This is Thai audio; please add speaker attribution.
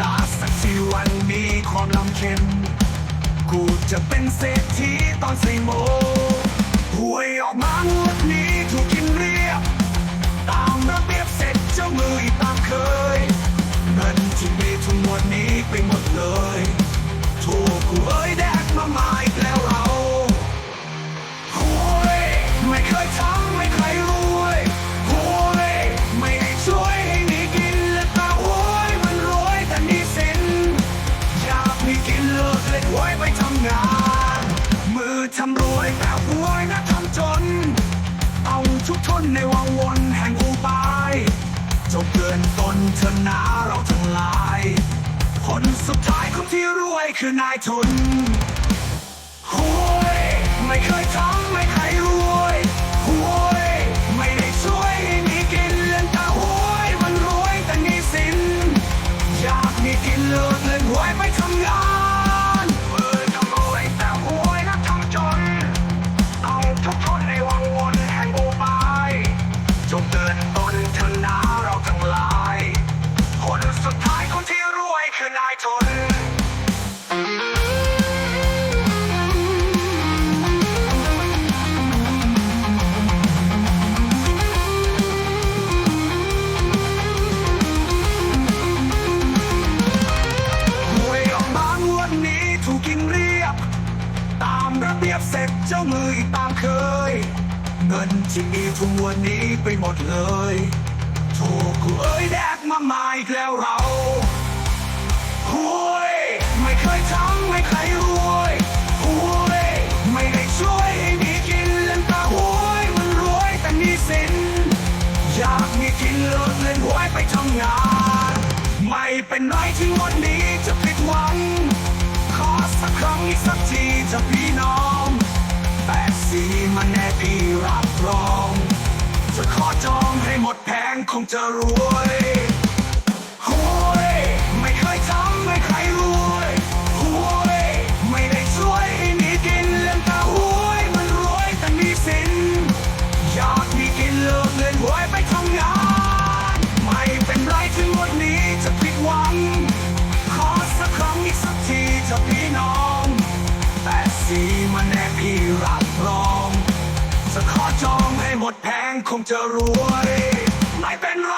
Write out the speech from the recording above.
Speaker 1: ลาสักที่วันมีความลำเค็ม กูจะเป็นเศรษฐีตอนสี่โมง ถนะเราทั้งหลาย คนสุดท้ายคนที่รวยคือนายทุนหวยไม่เคย คือนยทนหวยออกมางวดนี้ถูกกินเรียบ ตามระเบียบเสร็จเจ้ามืออีกตามเคย เงินที่มีทุกวันนี้ไปหมดเลยถูกูเอ้ยแด งาน ไม่เป็นไรที่วันนี้จะผิดหวัง ขอสักครั้งอีกสักทีจะพี่น้องแปดสีมันแน่ดีรับรอง จะขอจองให้หมดแพงคงจะรวย องให้หมดแพงคงจะรวย ไม่เป็นไร